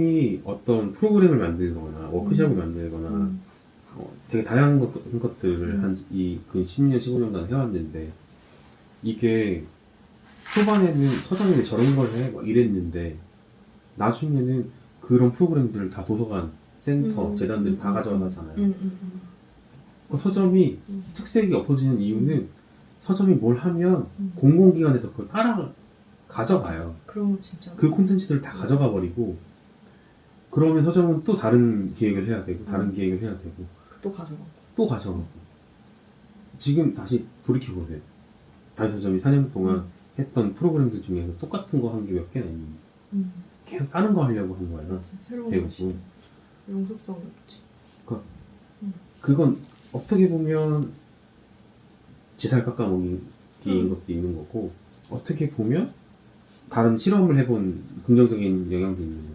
이 어떤 프로그램을 만들거나 워크숍을 만들거나 음. 어, 되게 다양한 것, 것들을 음. 한 이그 10년, 15년 동안 해왔는데 이게 초반에는 서점이 왜 저런 걸 해? 막 이랬는데 나중에는 그런 프로그램들을 다 도서관, 센터, 음, 재단들이 음, 다 음, 가져가잖아요. 음, 음, 음. 그 서점이 음. 특색이 없어지는 이유는 서점이 뭘 하면 음. 공공기관에서 그걸 따라 가져가요. 그럼 진짜 그 콘텐츠들을 다 가져가 버리고 그러면 서점은 또 다른 기획을 해야 되고 다른 음. 기획을 해야 되고 또 가져가. 또 가져가고 지금 다시 돌이켜 보세요. 다시 서점이 4년 동안 음. 했던 프로그램들 중에서 똑같은 거 한 게 몇 개나 있는데 음. 계속 다른 거 하려고 한 거예요. 맞아. 새로운 배우고. 것이 영속성이 없지. 그건 어떻게 보면 지살 깎아먹기인 음. 것도 있는 거고 어떻게 보면 다른 실험을 해본 긍정적인 영향도 있는